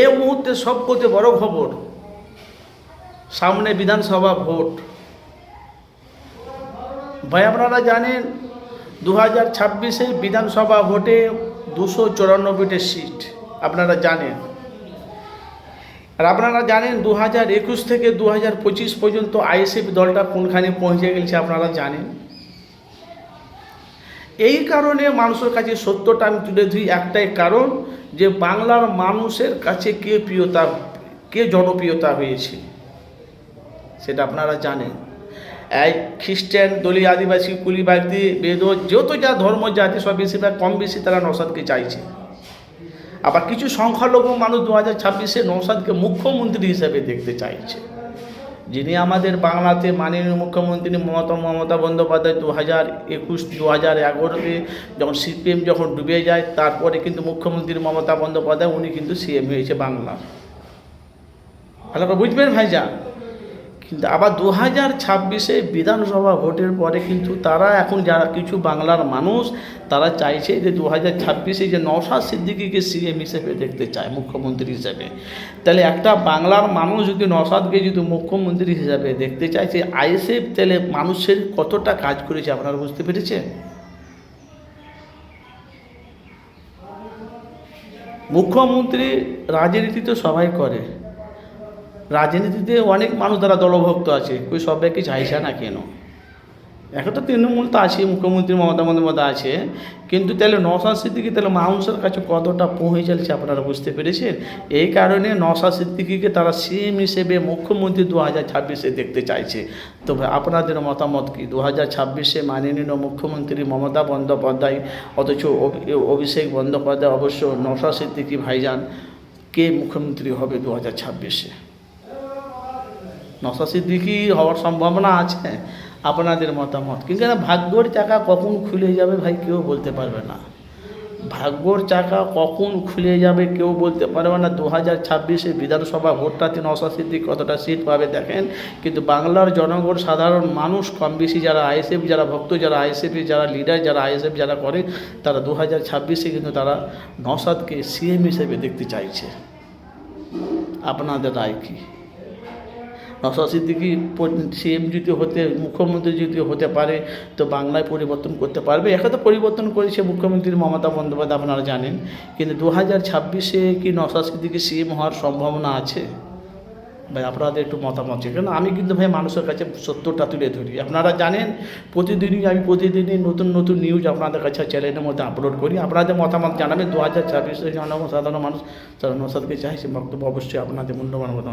এই মুহূর্তে সবকতে বড় খবর, সামনে বিধানসভা ভোট। ভাই আপনারা জানেন দু হাজার ছাব্বিশে বিধানসভা ভোটে দুশো চুরানব্বইটি সিট, আপনারা জানেন। আর আপনারা জানেন দু হাজার একুশ থেকে দু হাজার পঁচিশ পর্যন্ত আইএসএফ দলটা কোনখানে পৌঁছে গেছে, আপনারা জানেন। এই কারণে মানুষের কাছে সত্যটা আমি তুলে ধরি একটাই কারণ যে বাংলার মানুষের কাছে কে প্রিয়তা, কে জনপ্রিয়তা হয়েছে? সেটা আপনারা জানেন। এই খ্রিস্টান দলীয় আদিবাসী কুলি ব্যক্তি বেদ, যত যা ধর্ম, জাতি, সব বেশিরভাগ কম বেশি তারা নসাদকে চাইছে। আবার কিছু সংখ্যালঘু মানুষ দু হাজার ছাব্বিশে নৌসাদকে মুখ্যমন্ত্রী হিসেবে দেখতে চাইছে। যিনি আমাদের বাংলাতে মাননীয় মুখ্যমন্ত্রী মমতা মমতা বন্দ্যোপাধ্যায় দু হাজার একুশ দু হাজার এগারোতে যখন সিপিএম যখন ডুবে যায়, তারপরে কিন্তু মুখ্যমন্ত্রী মমতা বন্দ্যোপাধ্যায়, উনি কিন্তু সিএম হয়েছে বাংলা ভালো করে বুঝবেন ভাইজান? কিন্তু আবার দু হাজার ছাব্বিশে বিধানসভা ভোটের পরে কিন্তু তারা এখন যারা কিছু বাংলার মানুষ, তারা চাইছে যে দু হাজার ছাব্বিশে যে নওশাদ সিদ্দিকিকে সিএম হিসেবে দেখতে চায়, মুখ্যমন্ত্রী হিসেবে। তাহলে একটা বাংলার মানুষ যদি নওশাদকে যদি মুখ্যমন্ত্রী হিসাবে দেখতে চাইছে আইএসএফ তাহলে মানুষের কতটা কাজ করেছে আপনারা বুঝতে পেরেছেন? মুখ্যমন্ত্রী রাজনীতি তো সবাই করে। রাজনীতিতে অনেক মানুষ যারা দলভক্ত আছে কই সবাইকে চাইছে না কেন? এখন তো তৃণমূল তো আছে মুখ্যমন্ত্রী মমতা বন্দ্যোপাধ্যায় আছে, কিন্তু তাহলে নশাদ সিদ্দিকি তাহলে মানুষের কাছে কতটা পৌঁছে চলছে আপনারা বুঝতে পেরেছেন? এই কারণে নশাদ সিদ্দিকিকে তারা সিএম হিসেবে মুখ্যমন্ত্রী দু হাজার ছাব্বিশে দেখতে চাইছে। তবে আপনাদের মতামত কি? দু হাজার ছাব্বিশে মাননীয় মুখ্যমন্ত্রী মমতা বন্দ্যোপাধ্যায়, অথচ অভি- অভিষেক বন্দ্যোপাধ্যায়, অবশ্য নশাদ সিদ্দিকি ভাইজান, কে মুখ্যমন্ত্রী হবে দু হাজার ছাব্বিশে? নশা সিদ্দিকি হওয়ার সম্ভাবনা আছে, আপনাদের মতামত? কিন্তু ভাগ্যর চাকা কখন খুলে যাবে ভাই কেউ বলতে পারবে না। ভাগ্যর চাকা কখন খুলে যাবে কেউ বলতে পারবে না। দু হাজার ছাব্বিশে বিধানসভা ভোটটাতে নশা সিদ্দিক কতটা সিট পাবে দেখেন। কিন্তু বাংলার জনগণ সাধারণ মানুষ কম বেশি যারা আইএসএফ, যারা ভক্ত, যারা আইএসএফ, যারা লিডার, যারা আইএসএফ, যারা করে, তারা দু হাজার ছাব্বিশে কিন্তু তারা নসাদকে সিএম হিসেবে দেখতে চাইছে। আপনাদের রায় কী? নশা সিদ্দিকি সিএম যদি হতে, মুখ্যমন্ত্রী যদি হতে পারে, তো বাংলায় পরিবর্তন করতে পারবে। একে তো পরিবর্তন করেছে মুখ্যমন্ত্রী মমতা বন্দ্যোপাধ্যায়, আপনারা জানেন। কিন্তু দু হাজার ছাব্বিশে কি নশা সিদ্দিকি সিএম হওয়ার সম্ভাবনা আছে? ভাই, আপনাদের একটু মতামত চাই। কারণ আমি কিন্তু ভাই মানুষের কাছে সত্যটা তুলে ধরি। আপনারা জানেন, প্রতিদিনই আমি প্রতিদিনই নতুন নতুন নিউজ আপনাদের কাছে চ্যানেলের মধ্যে আপলোড করি। আপনাদের মতামত জানাবেন। দু হাজার ছাব্বিশে জনগণ সাধারণ মানুষ, তারা নসাদকে চাইছে বক্তব্য অবশ্যই আপনাদের মূল্যবান মতামত